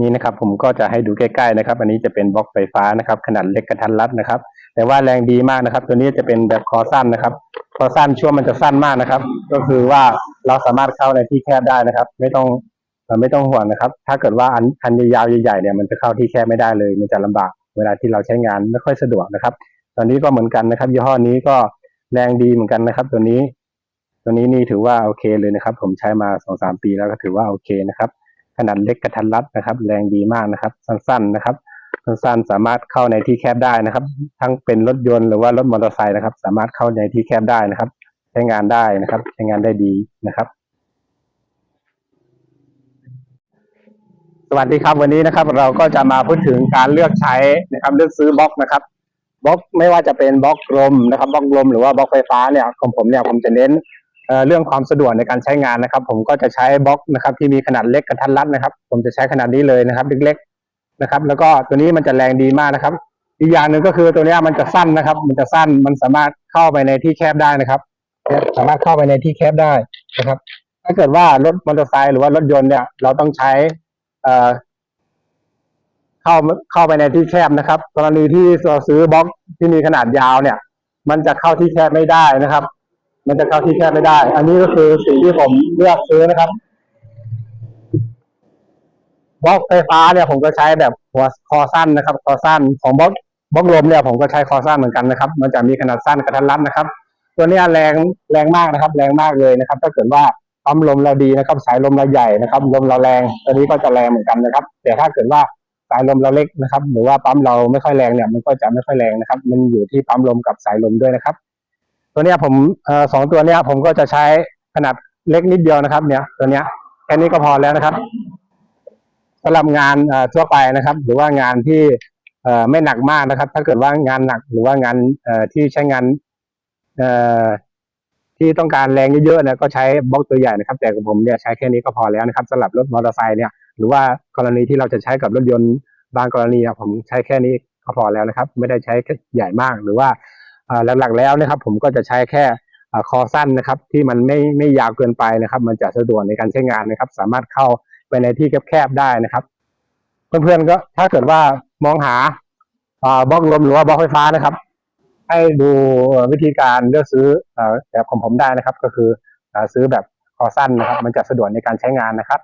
นี่นะครับผมก็จะให้ดูใกล้ๆนะครับ อันนี้จะเป็นบล็อกไฟฟ้านะครับ ขนาดเล็กกระทัดรัดนะครับ แต่ว่าแรงดีมากนะครับ ตัวนี้จะเป็นแบบคอสั้นนะครับคอสั้นช่วงมันจะสั้นมากนะครับ ก็คือว่าเราสามารถเข้าในที่แคบได้นะครับ ไม่ต้องไม่ต้องห่วงนะครับ ถ้าเกิดว่าอันอันยาวใหญ่ๆเนี่ยมันจะเข้าที่แคบไม่ได้เลย มันจะลำบากเวลาที่เราใช้งานไม่ค่อยสะดวกนะครับ ตอนนี้ก็เหมือนกันนะครับยี่ห้อนี้ก็แรงดีเหมือนกันนะครับ ตัวนี้ ตัวนี้นี่ถือว่าโอเคเลยนะครับ ผมใช้มาสองสามปีแล้วก็ถือว่าโอเคนะครับ ขนาดเล็กกระทัดรัดนะครับ แรงดีมากนะครับ สั้นๆนะครับ สั้นๆสามารถเข้าในที่แคบได้นะครับ ทั้งเป็นรถยนต์หรือว่ารถมอเตอร์ไซค์นะครับ สามารถเข้าในที่แคบได้นะครับ ใช้งานได้นะครับ ใช้งานได้ดีนะครับ สวัสดีครับวันนี้นะครับ เราก็จะมาพูดถึงการเลือกใช้นะครับ เลือกซื้อบล็อกนะครับบล็อกไม่ว่าจะเป็นบล็อกลมนะครับบล็อกลมหรือว่าบล็อกไฟฟ้าเนี่ยของผมเนี่ยผมจะเน้น เรื่องความสะดวกในการใช้งานนะครับ ผมก็จะใช้บล็อกนะครับ ที่มีขนาดเล็กกระทัดรัดนะครับ ผมจะใช้ขนาดนี้เลยนะครับเล็กๆนะครับ แล้วก็ตัวนี้มันจะแรงดีมากนะครับ อีกอย่างหนึ่งก็คือตัวนี้มันจะสั้นนะครับ มันจะสั้นมันสามารถเข้าไปในที่แคบได้นะครับ สามารถเข้าไปในที่แคบได้นะครับ ถ้าเกิดว่ารถมอเตอร์ไซค์หรือว่ารถยนต์เนี่ยเราต้องใช้เเข้าเข้าไปในที่แคบนะครับ กรณีที่เราซื้อบล็อกที่มีขนาดยาวเนี่ย มันจะเข้าที่แคบไม่ได้นะครับ มันจะเข้าที่แคบไม่ได้ อันนี้ก็คือสิ่งที่ผมเลือกซื้อนะครับบล็อกไฟฟ้าเนี่ยผมก็ใช้แบบหัวคอสั้นนะครับ คอสั้นของบล็อกบล็อกลมเนี่ยผมก็ใช้คอสั้นเหมือนกันนะครับ มันจะมีขนาดสั้นกระทัดรัดนะครับ ตัวนี้แรงแรงมากนะครับ แรงมากเลยนะครับ ถ้าเกิดว่าปั๊มลมเราดีนะครับ สายลมเราใหญ่นะครับ ลมเราแรง ตัวนี้ก็จะแรงเหมือนกันนะครับ แต่ถ้าเกิดว่าสายลมเราเล็กนะครับ หรือว่าปั๊มเราไม่ค่อยแรงเนี่ย มันก็จะไม่ค่อยแรงนะครับ มันอยู่ที่ปั๊มลมกับสายลมด้วยนะครับ ตัวเนี้ยผมสองตัวเนี้ยผมก็จะใช้ขนาดเล็กนิดเดียวนะครับ เนี่ย ตัวเนี้ยแค่นี้ก็พอแล้วนะครับสำหรับงานทั่วไปนะครับ หรือว่างานที่ไม่หนักมากนะครับ ถ้าเกิดว่างานหนักหรือว่างานที่ใช้งานที่ต้องการแรงเยอะๆนี่ยก็ใช้บล็อกตัวใหญ่นะครับ แต่ของผมเนี่ยใช้แค่นี้ก็พอแล้วนะครับสำหรับรถมอเตอร์ไซค์เนี่ยหรือว่ากรณีที่เราจะใช้กับรถยนต์บางกรณีผมใช้แค่นี้ก็พอแล้วนะครับ ไม่ได้ใช้ใหญ่มากหรือว่า หลักๆแล้วนะครับ ผมก็จะใช้แค่คอสั้นนะครับ ที่มันไม่ไม่ยาวเกินไปนะครับ มันจะสะดวกในการใช้งานนะครับ สามารถเข้าไปในที่แคบๆได้นะครับ เพื่อนๆก็ถ้าเกิดว่ามองหาบล็อกลมหรือว่าบล็อกไฟฟ้านะครับ ให้ดูวิธีการเลือกซื้อแบบของผมได้นะครับ ก็คือซื้อแบบคอสั้นนะครับ มันจะสะดวกในการใช้งานนะครับ